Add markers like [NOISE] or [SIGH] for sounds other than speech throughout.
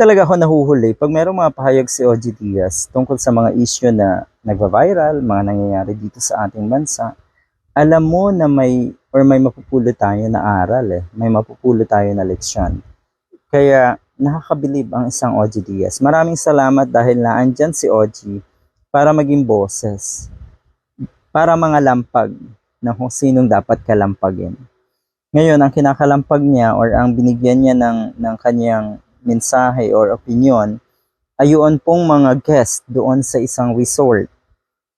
talaga ako nahuhuli pag merong mga pahayag si OG Diaz tungkol sa mga issue na nagva-viral, mga nangyayari dito sa ating bansa. Alam mo na may or may mapupulot tayo na aral eh. May mapupulot tayo na leksyon. Kaya nakakabilib ang isang OG Diaz. Maraming salamat dahil naandyan si OG para maging boses. Para mga lampag na kung sinong dapat kalampagin. Ngayon, ang kinakalampag niya or ang binigyan niya ng, ng kanyang mensahe or opinion ay pong mga guest doon sa isang resort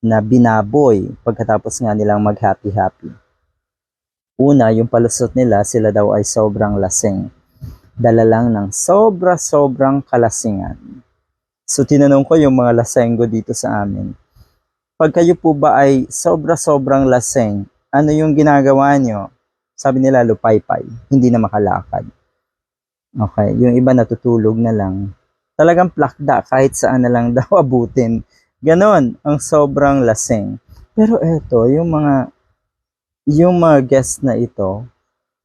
na binaboy pagkatapos nga nilang mag-happy-happy. Una, yung palusot nila, sila daw ay sobrang lasing. Dala lang ng sobra-sobrang kalasingan. So, tinanong ko yung mga lasenggo dito sa amin. Pag kayo po ba ay sobra-sobrang lasing, ano yung ginagawa nyo? Sabi nila, lupay-pay, hindi na makalakad. Okay, yung iba natutulog na lang. Talagang plakda kahit saan na lang [LAUGHS] daw abutin. Ganon ang sobrang lasing. Pero eto, yung mga yung mga guest na ito,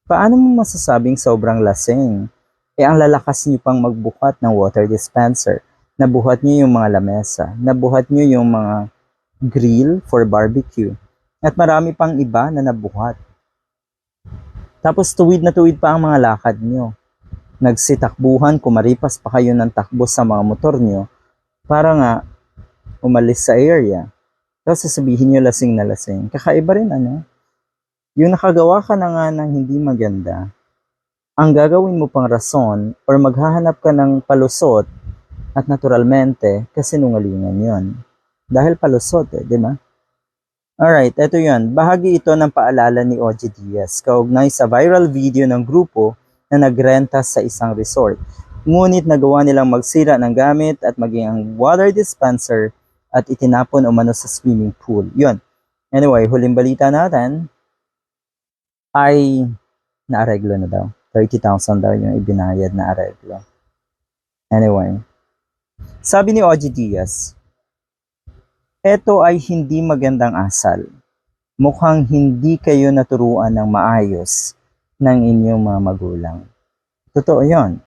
paano mo masasabing sobrang lasing? Eh ang lalakas niyo pang magbuhat ng water dispenser. Nabuhat niyo yung mga lamesa. Nabuhat niyo yung mga grill for barbecue. At marami pang iba na nabuhat. Tapos tuwid na tuwid pa ang mga lakad niyo nagsitakbuhan, kumaripas pa kayo ng takbo sa mga motor nyo para nga umalis sa area. Tapos sasabihin nyo lasing na lasing. Kakaiba rin ano. Yung nakagawa ka na nga ng hindi maganda, ang gagawin mo pang rason or maghahanap ka ng palusot at naturalmente kasi nungalingan yon Dahil palusot eh, di ba? Alright, eto yun. Bahagi ito ng paalala ni OG Diaz kaugnay sa viral video ng grupo na nagrenta sa isang resort. Ngunit nagawa nilang magsira ng gamit at maging ang water dispenser at itinapon umano sa swimming pool. Yun. Anyway, huling balita natin ay naareglo na daw. 30,000 daw yung ibinayad na areglo. Anyway, sabi ni OG Diaz, Ito ay hindi magandang asal. Mukhang hindi kayo naturuan ng maayos ng inyong mga magulang. Totoo yon.